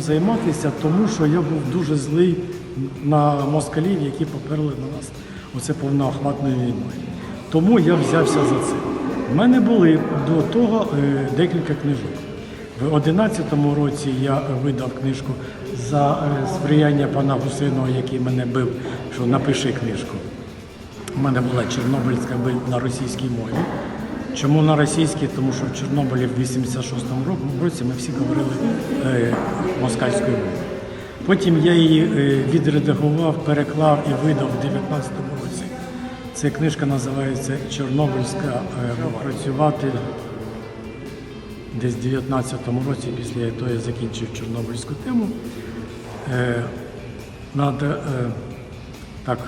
займатися, тому що я був дуже злий на москалів, які поперли на нас оце повноохватною війною. Тому я взявся за це. У мене були до того е, декілька книжок. В 2011 році я видав книжку за е, сприяння пана Гусинова, який мене бив, що напиши книжку. У мене була Чорнобильська на російській мові. Чому на російській? Тому що в Чорнобилі в 86-му році ми всі говорили е, москальською мовою. Потім я її е, відредагував, переклав і видав в 19-му році. Ця книжка називається Чорнобильська е. Працювати десь в 19-му році, після того я закінчив Чорнобильську тему. Е, надо, так,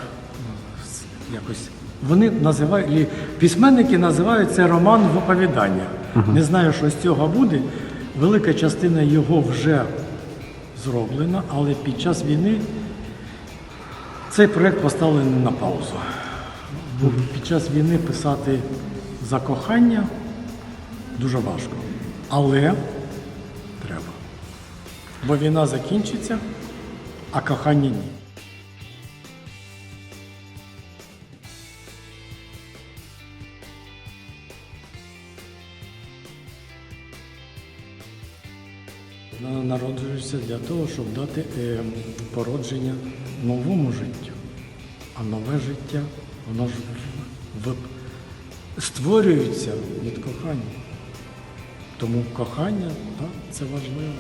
якось. Вони називають, письменники називають це роман в оповідання. Не знаю, що з цього буде. Велика частина його вже зроблена, але під час війни цей проект поставлений на паузу. Бо під час війни писати за кохання дуже важко. Але треба. Бо війна закінчиться, а кохання ні. Вона Народжується для того, щоб дати е, породження новому життю. А нове життя, воно ж створюється від кохання. Тому кохання так, це важливо.